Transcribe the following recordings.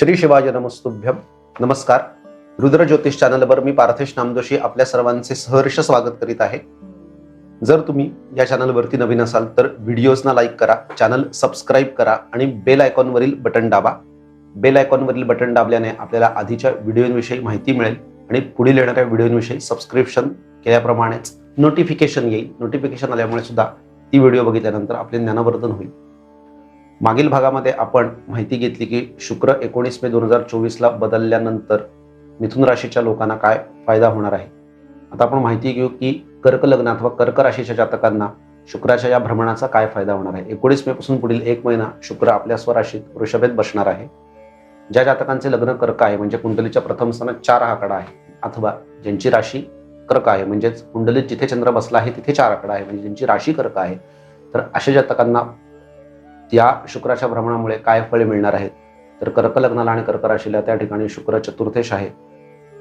श्री शिवाय नमस्तुभ्यम नमस्कार. रुद्र ज्योतिष चॅनलवर मी पार्थेश नामदोशी आपल्या सर्वांचे सहर्ष स्वागत करीत आहे. जर तुम्ही या चॅनलवरती नवीन असाल तर व्हिडिओजना लाईक करा चॅनल सबस्क्राईब करा आणि बेल आयकॉनवरील बटन दाबा. बेल आयकॉनवरील बटन दाबल्याने आपल्याला आधीच्या व्हिडिओविषयी माहिती मिळेल आणि पुढील येणाऱ्या व्हिडिओविषयी सबस्क्रिप्शन केल्याप्रमाणेच नोटिफिकेशन येईल. नोटिफिकेशन आल्यामुळे सुद्धा ती व्हिडिओ बघितल्यानंतर आपले ज्ञानवर्धन होईल. मागील भागामध्ये आपण माहिती घेतली की शुक्र एकोणीस मे दोन हजार चोवीसला बदलल्यानंतर मिथुन राशीच्या लोकांना काय फायदा होणार आहे? आता आपण माहिती घेऊ की कर्क लग्न अथवा कर्क राशीच्या जातकांना शुक्राच्या या भ्रमणाचा काय फायदा होणार आहे? एकोणीस मे पासून पुढील एक महिना शुक्र आपल्या स्वराशीत वृषभेत बसणार आहे. ज्या जातकांचे लग्न कर्क आहे म्हणजे कुंडलीच्या प्रथम स्थानात चार आकडा आहे अथवा ज्यांची राशी कर्क आहे म्हणजेच कुंडलीत जिथे चंद्र बसला आहे तिथे चार आकडा आहे म्हणजे ज्यांची राशी कर्क आहे तर अशा जातकांना या शुक्राच्या भ्रमणामुळे काय फळे मिळणार आहेत? तर कर्क लग्नाला आणि कर्क राशीला त्या ठिकाणी शुक्र चतुर्थेश आहे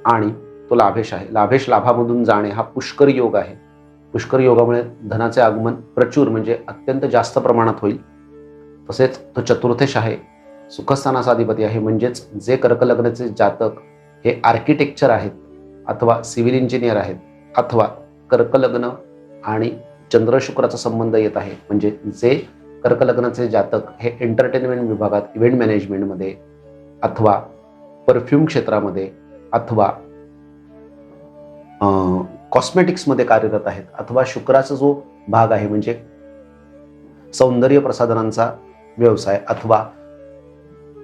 आणि तो लाभेश आहे. लाभेश लाभामधून जाणे हा पुष्कर योग आहे. पुष्कर योगामुळे धनाचे आगमन प्रचूर म्हणजे अत्यंत जास्त प्रमाणात होईल. तसेच तो चतुर्थेश आहे. सुखस्थानाचा अधिपती आहे म्हणजेच जे कर्कलग्नाचे जातक हे आर्किटेक्चर आहेत अथवा सिव्हिल इंजिनियर आहेत अथवा कर्कलग्न आणि चंद्र शुक्राचा संबंध येत आहे. म्हणजे जे कर्कलग्नाचे जातक हे एंटरटेनमेंट विभागात इव्हेंट मॅनेजमेंटमध्ये अथवा परफ्यूम क्षेत्रामध्ये अथवा कॉस्मेटिक्समध्ये कार्यरत आहेत. अथवा शुक्राचा जो भाग आहे म्हणजे सौंदर्य प्रसाधनांचा व्यवसाय अथवा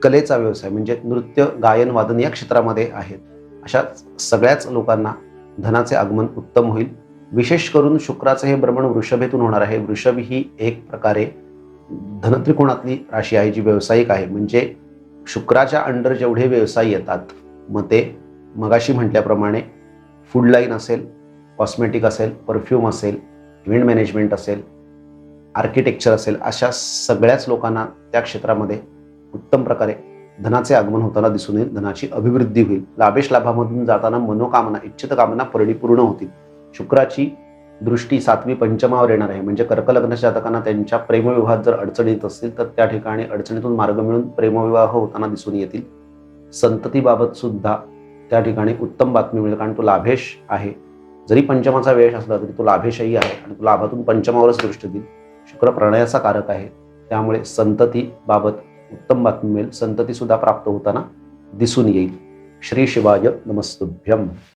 कलेचा व्यवसाय म्हणजे नृत्य गायन वादन या क्षेत्रामध्ये आहेत. अशा सगळ्याच लोकांना धनाचे आगमन उत्तम होईल. विशेष करून शुक्राचं हे भ्रमण वृषभेतून होणार आहे. वृषभ ही एक प्रकारे धनत्रिकोणातली राशी आहे जी व्यावसायिक आहे. म्हणजे शुक्राच्या अंडर जेवढे व्यवसाय येतात मग ते मगाशी म्हटल्याप्रमाणे फूड लाईन असेल कॉस्मेटिक असेल परफ्यूम असेल इव्हेंट मॅनेजमेंट असेल आर्किटेक्चर असेल अशा सगळ्याच लोकांना त्या क्षेत्रामध्ये उत्तम प्रकारे धनाचे आगमन होताना दिसून येईल धनाची अभिवृद्धी होईल. लाभेश लाभामधून जाताना मनोकामना इच्छित कामना परिपूर्ण होतील. शुक्राची दृष्टी सातवी पंचमावर येणार आहे. म्हणजे कर्क जातकांना त्यांच्या प्रेमविवाहात जर अडचणी येत असतील तर त्या ठिकाणी अडचणीतून मार्ग मिळून प्रेमविवाह होताना दिसून येतील. संततीबाबत सुद्धा त्या ठिकाणी उत्तम बातमी मिळेल कारण तो लाभेश आहे. जरी पंचमाचा वेश असला तरी तो लाभेशही आहे आणि तो लाभातून पंचमावरच दृष्टी देईल. शुक्र प्रणयाचा कारक आहे. त्यामुळे संततीबाबत उत्तम बातमी मिळेल. संततीसुद्धा प्राप्त होताना दिसून येईल. श्री शिवाय नमस्तुभ्यम.